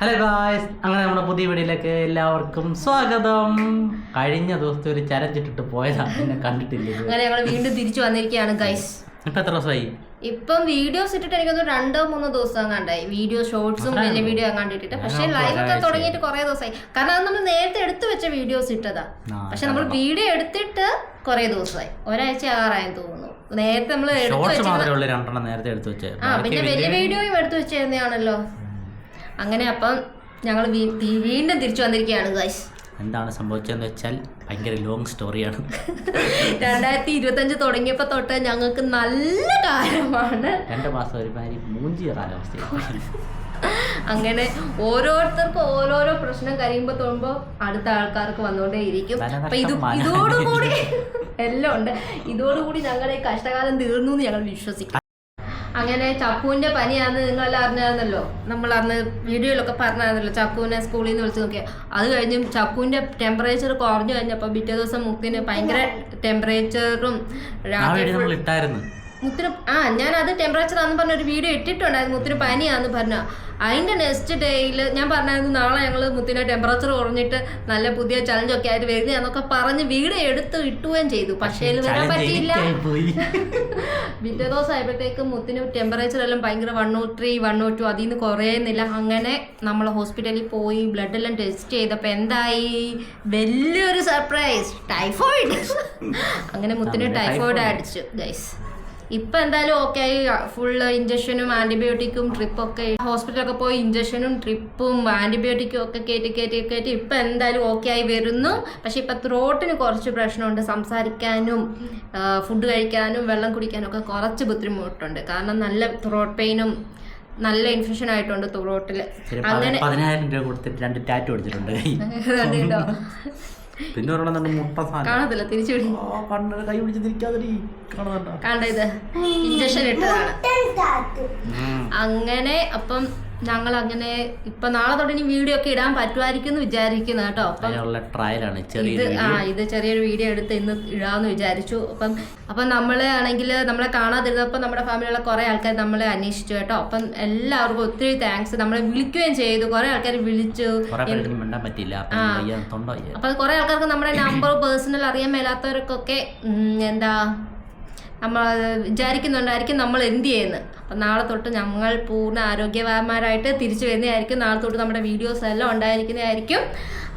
Hello guys അങ്ങനെ നമ്മുടെ പുതിയ വീഡിയോയിലേക്ക് എല്ലാവർക്കും സ്വാഗതം. കഴിഞ്ഞ ദിവസത്തെ ഒരു ചരഞ്ചിട്ടിട്ട് പോയതാണ് എന്നെ കണ്ടിട്ടില്ല അങ്ങനെ ഞങ്ങൾ വീണ്ടും തിരിച്ചു വന്നിരിക്കുകയാണ് ഗൈസ് ഇപ്പൊ എത്ര ദിവസമായി? ഇപ്പം വീഡിയോസ് ഇട്ടിട്ട് എനിക്കൊന്ന് രണ്ടോ മൂന്നോ ദിവസം കണ്ടായി. വീഡിയോ ഷോർട്സും വലിയ വീഡിയോ കണ്ടിട്ടിട്ട്. പക്ഷെ ലൈവ് ഒക്കെ. തുടങ്ങിയിട്ട് കുറെ ദിവസമായി. കാരണം അത് നമ്മൾ നേരത്തെ എടുത്തു വെച്ച വീഡിയോസ് ഇട്ടതാ. പക്ഷെ നമ്മൾ വീഡിയോ എടുത്തിട്ട് കുറെ ദിവസമായി. ഒരാഴ്ച ആറായെന്ന് തോന്നുന്നു. നേരത്തെ നമ്മൾ എടുത്തു വെച്ച. ആ പിന്നെ വലിയ വീഡിയോയും എടുത്തു വെച്ചിരുന്നതാണല്ലോ. അങ്ങനെ അപ്പം ഞങ്ങൾ വീണ്ടും തിരിച്ചു വന്നിരിക്കുകയാണ് ഗൈസ് എന്താണ് സംഭവിച്ചതെന്ന് വെച്ചാൽ ഭയങ്കര ലോങ് സ്റ്റോറിയാണ് രണ്ടായിരത്തി ഇരുപത്തഞ്ച് തുടങ്ങിയപ്പോ തൊട്ട് ഞങ്ങൾക്ക് നല്ല കാലമാണ്. രണ്ട് മാസം ഒരു മാതിരി മൂഞ്ചി കാലാവസ്ഥ അങ്ങനെ ഓരോരുത്തർക്കും ഓരോരോ പ്രശ്നം കഴിയുമ്പോ തോന്നുമ്പോ അടുത്ത ആൾക്കാർക്ക് വന്നുകൊണ്ടേ ഇരിക്കും അപ്പൊ ഇത്. ഇതോടുകൂടി എല്ലാം ഉണ്ട്. ഇതോടുകൂടി ഞങ്ങളുടെ ഈ കഷ്ടകാലം തീർന്നു എന്ന് ഞങ്ങൾ വിശ്വസിക്കും അങ്ങനെ ചക്കുവിന്റെ പനിയാന്ന് നിങ്ങളെല്ലാം അറിഞ്ഞായിരുന്നല്ലോ? നമ്മൾ അന്ന് വീഡിയോയിലൊക്കെ പറഞ്ഞായിരുന്നല്ലോ ചക്കുവിനെ സ്കൂളിൽ നിന്ന് വിളിച്ചു നോക്കിയാൽ അത് കഴിഞ്ഞ് ചക്കുവിന്റെ ടെമ്പറേച്ചർ കുറഞ്ഞു കഴിഞ്ഞപ്പോൾ പിറ്റേ ദിവസം മുക്കിന് ഭയങ്കര ടെമ്പറേച്ചറും രാത്രി മുത്തിന് ആ ഞാൻ അത് ടെമ്പറേച്ചർ ആണെന്ന് പറഞ്ഞ ഒരു വീഡിയോ ഇട്ടിട്ടുണ്ടായിരുന്നു മുത്തിന് പനിയാന്ന് പറഞ്ഞ. അതിന്റെ നെക്സ്റ്റ് ഡേയിൽ ഞാൻ പറഞ്ഞായിരുന്നു നാളെ ഞങ്ങൾ മുത്തിന് ടെമ്പറേച്ചർ കുറഞ്ഞിട്ട് നല്ല പുതിയ ചലഞ്ച് ഒക്കെ ആയിട്ട് വരുന്നതെന്നൊക്കെ പറഞ്ഞ് വീഡിയോ എടുത്ത് ഇട്ടുകയും ചെയ്തു. പക്ഷേ വരാൻ പറ്റിയില്ല. പിറ്റേ ദിവസം ആയപ്പോഴത്തേക്ക് മുത്തിന് ടെമ്പറേച്ചർ എല്ലാം ഭയങ്കര one O three one O two അതിൽ നിന്ന് കുറയുന്നില്ല. അങ്ങനെ നമ്മൾ ഹോസ്പിറ്റലിൽ പോയി ബ്ലഡ് എല്ലാം ടെസ്റ്റ് ചെയ്തപ്പോൾ എന്തായി? വലിയൊരു സർപ്രൈസ് ടൈഫോയിഡ് അങ്ങനെ മുത്തിന് ടൈഫോയിഡ്. അടിച്ചു ഗൈസ് ഇപ്പൊ എന്തായാലും ഓക്കെ ആയി. ഫുള്ള് ഇഞ്ചക്ഷനും ആന്റിബയോട്ടിക്കും ട്രിപ്പൊക്കെ ഹോസ്പിറ്റലൊക്കെ പോയി ഇഞ്ചക്ഷനും ട്രിപ്പും ആന്റിബയോട്ടിക്കും ഒക്കെ കയറ്റി കയറ്റി കയറ്റി ഇപ്പൊ എന്തായാലും ഓക്കെ ആയി വരുന്നു. പക്ഷെ ഇപ്പൊ ത്രോട്ടിന് കുറച്ച് പ്രശ്നമുണ്ട്. സംസാരിക്കാനും ഫുഡ് കഴിക്കാനും വെള്ളം കുടിക്കാനും ഒക്കെ കുറച്ച് ബുദ്ധിമുട്ടുണ്ട്. കാരണം നല്ല ത്രോട്ട് പെയിനും നല്ല ഇൻഫെക്ഷൻ ആയിട്ടുണ്ട് ത്രോട്ടിൽ അങ്ങനെ പതിനായിരം രൂപ കൊടുത്തിട്ട് രണ്ട് ടാറ്റു കണ്ടിട്ടോ പിന്നെ ഒരെണ്ണം തന്നെ മുട്ട സാധനം. കാണത്തില്ല തിരിച്ചു വിടി ആ, കണ്ണ് കൈ പിടിച്ച് തിരിക്കാതെ കാണുന്നുണ്ടോ കണ്ട ഇത്. ഇഞ്ചക്ഷൻ ഇട്ടതാണ്. അങ്ങനെ അപ്പം ഞങ്ങൾ അങ്ങനെ ഇപ്പൊ നാളെ തൊട്ട് ഇനി വീഡിയോ ഒക്കെ ഇടാൻ പറ്റുമായിരിക്കും എന്ന് വിചാരിക്കുന്നു കേട്ടോ. അപ്പം ട്രയലാണ് ഇത് ചെറിയൊരു ആ വീഡിയോ ഇത് ചെറിയൊരു വീഡിയോ എടുത്ത് ഇന്ന് ഇടാന്ന് വിചാരിച്ചു. അപ്പം അപ്പം നമ്മൾ ആണെങ്കിൽ നമ്മളെ കാണാതിരുന്നപ്പോൾ നമ്മുടെ ഫാമിലിയുള്ള കുറെ ആൾക്കാർ നമ്മളെ അന്വേഷിച്ചു കേട്ടോ. അപ്പം എല്ലാവർക്കും ഒത്തിരി താങ്ക്സ് നമ്മളെ വിളിക്കുകയും ചെയ്തു. കുറെ ആൾക്കാർ വിളിച്ചു. അപ്പൊ കുറെ ആൾക്കാർക്ക് നമ്മുടെ നമ്പർ പേഴ്സണൽ അറിയാൻ മേലാത്തവർക്കൊക്കെ എന്താ നമ്മൾ വിചാരിക്കുന്നുണ്ടായിരിക്കും നമ്മൾ എന്ത് ചെയ്യുന്നത് അപ്പം നാളെ തൊട്ട് ഞങ്ങൾ പൂർണ ആരോഗ്യവാന്മാരായിട്ട് തിരിച്ചു വരുന്നതായിരിക്കും. നാളെ തൊട്ട് നമ്മുടെ വീഡിയോസ് എല്ലാം ഉണ്ടായിരിക്കുന്നതായിരിക്കും.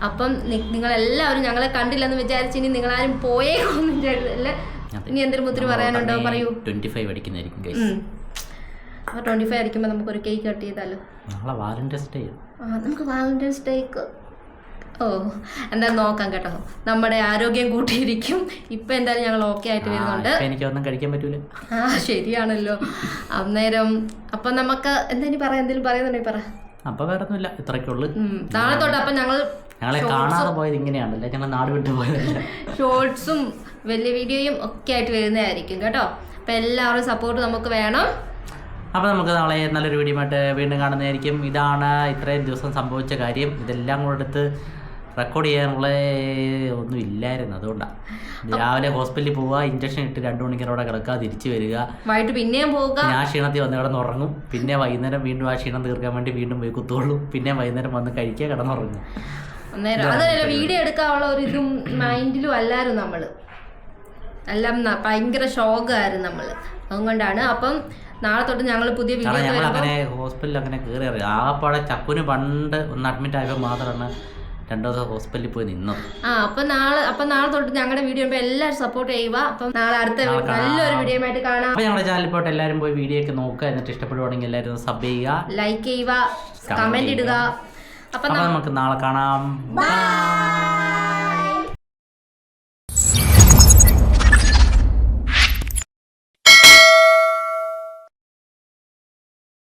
അപ്പം നിങ്ങളെല്ലാവരും ഞങ്ങളെ കണ്ടില്ലെന്ന് വിചാരിച്ച് ഇനി നിങ്ങളാരും പോയേക്കൊന്നും ചെയ്തില്ല ഇനി എന്തൊരു മുത്തിരി പറയാനുണ്ടോ? പറയൂ. ട്വന്റി ഫൈവ് അടിക്കുന്നതായിരിക്കും ട്വന്റി ഫൈവ് അടിക്കുമ്പോൾ നമുക്കൊരു കേക്ക് കട്ട് ചെയ്താലോ? നാളെ വാലന്റൈൻസ് ഡേ ആ നമുക്ക് വാലന്റൈൻസ് ഡേക്ക് ഓ എന്താ നോക്കാം കേട്ടോ. നമ്മുടെ ആരോഗ്യം കൂട്ടിയിരിക്കും. ഇപ്പൊ എന്തായാലും ഞങ്ങൾ ഓക്കെ ആയിട്ട് വരുന്നുണ്ട്. എനിക്കൊന്നും കഴിക്കാൻ പറ്റൂല. ആ ശരിയാണല്ലോ. അന്നേരം അപ്പൊ നമുക്ക് എന്തായാലും പറയാം? എന്തെങ്കിലും പറയുന്നുണ്ടെങ്കിൽ പറ? അപ്പൊ വേറെ ഒന്നുമില്ല ഇത്രയ്ക്കുള്ളു നാളെ തൊട്ട് അപ്പൊ ഞങ്ങൾ ഞങ്ങളെ കാണാതെ പോയത് ഇങ്ങനെയാണല്ലേ? ഞങ്ങൾ നാട് വിട്ടു പോയത് ഷോർട്സും വലിയ വീഡിയോയും ഒക്കെ ആയിട്ട് വരുന്നതായിരിക്കും കേട്ടോ. അപ്പൊ എല്ലാവരും സപ്പോർട്ട് നമുക്ക് വേണം. അപ്പോൾ നമുക്ക് നാളെ നല്ലൊരു വീഡിയോ ആയിട്ട് വീണ്ടും കാണുന്നതായിരിക്കും. ഇതാണ് ഇത്രയും ദിവസം സംഭവിച്ച കാര്യം. ഇതെല്ലാം കൂടെ എടുത്ത് റെക്കോർഡ് ചെയ്യാനുള്ള ഒന്നും ഇല്ലായിരുന്നു അതുകൊണ്ടാണ് രാവിലെ ഹോസ്പിറ്റലിൽ പോവുക ഇഞ്ചക്ഷൻ ഇട്ട് രണ്ടു മണിക്കൂറോടെ കിടക്കുക തിരിച്ചു വരിക. വൈകിട്ട് പിന്നെയും പോവുക. ഞാൻ ക്ഷീണത്തിൽ വന്ന് കിടന്നുറങ്ങും. പിന്നെ വൈകുന്നേരം വീണ്ടും ആ ക്ഷീണം തീർക്കാൻ വേണ്ടി വീണ്ടും പോയി കുത്തുള്ളൂ പിന്നെ വൈകുന്നേരം വന്ന് കഴിക്കുക കിടന്നുറങ്ങും അതല്ല വീഡിയോ എടുക്കാനുള്ള ഒരു ഇതും മൈൻഡിലും അല്ലായിരുന്നു നമ്മൾ. എല്ലാം ഭയങ്കര ഷോക്കായിരുന്നു നമ്മൾ. അതുകൊണ്ടാണ്. അപ്പം നാളെ തൊട്ട് ഞങ്ങൾ പുതിയ വീഡിയോ അങ്ങനെ ഹോസ്പിറ്റലിൽ അങ്ങനെ കയറി ആ ആകപ്പാടെ ചക്കുന് പണ്ട് ഒന്ന് അഡ്മിറ്റ് ആയപ്പോൾ മാത്രമാണ് രണ്ടു ദിവസം ഹോസ്പിറ്റലിൽ പോയി നിന്നു. ആ അപ്പൊ നാളെ അപ്പൊ നാളെ തൊട്ട് ഞങ്ങളുടെ വീഡിയോ എല്ലാവരും സപ്പോർട്ട് ചെയ്യുക. അപ്പം നാളെ അടുത്ത നല്ലൊരു വീഡിയോ ആയിട്ട് കാണാം. അപ്പൊ ഞങ്ങളുടെ ചാനലിൽ പോയിട്ട് എല്ലാവരും പോയി വീഡിയോ ഒക്കെ നോക്കുക. എന്നിട്ട് ഇഷ്ടപ്പെടുവാണെങ്കിൽ എല്ലാവരും സബ് ചെയ്യുക. ലൈക്ക് ചെയ്യുക. കമന്റ് ഇടുക. അപ്പൊ നമുക്ക് നാളെ കാണാം. ബൈ